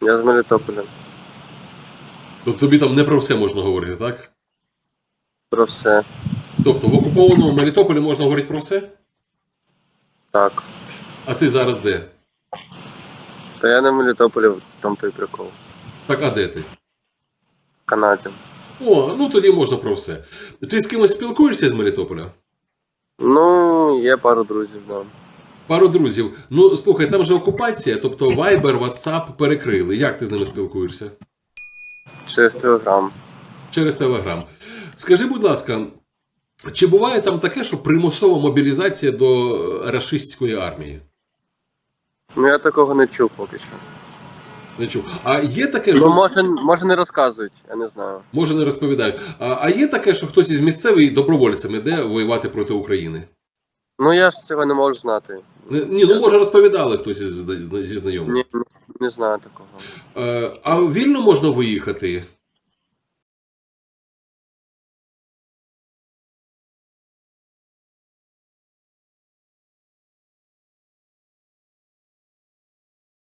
Я з Мелітополя. То тобі там не про все можна говорити, так? Про все. Тобто в окупованому Мелітополі можна говорити про все? Так. А ти зараз де? Та я не в Мелітополі, там той прикол. Так, а де ти? В Канаді. О, ну тоді можна про все. Ти з кимось спілкуєшся з Мелітополя? Ну, є пару друзів, да. Пару друзів. Ну слухай, там же окупація, тобто Viber, WhatsApp перекрили. Як ти з ними спілкуєшся? Через телеграм. Через Телеграм. Скажи, будь ласка, чи буває там таке, що примусова мобілізація до е, рашистської армії? Ну я такого не чув поки що. Не чув. А є таке, що Ну, може, може не розказують, я не знаю. може не розповідають. А, а є таке, що хтось із місцевих добровольцем іде воювати проти України? Ну я ж цього не можу знати. Не- Ні, ну може розповідали хтось із, зі знайомих. Ні, ні, не знаю такого. Е, а вільно можна виїхати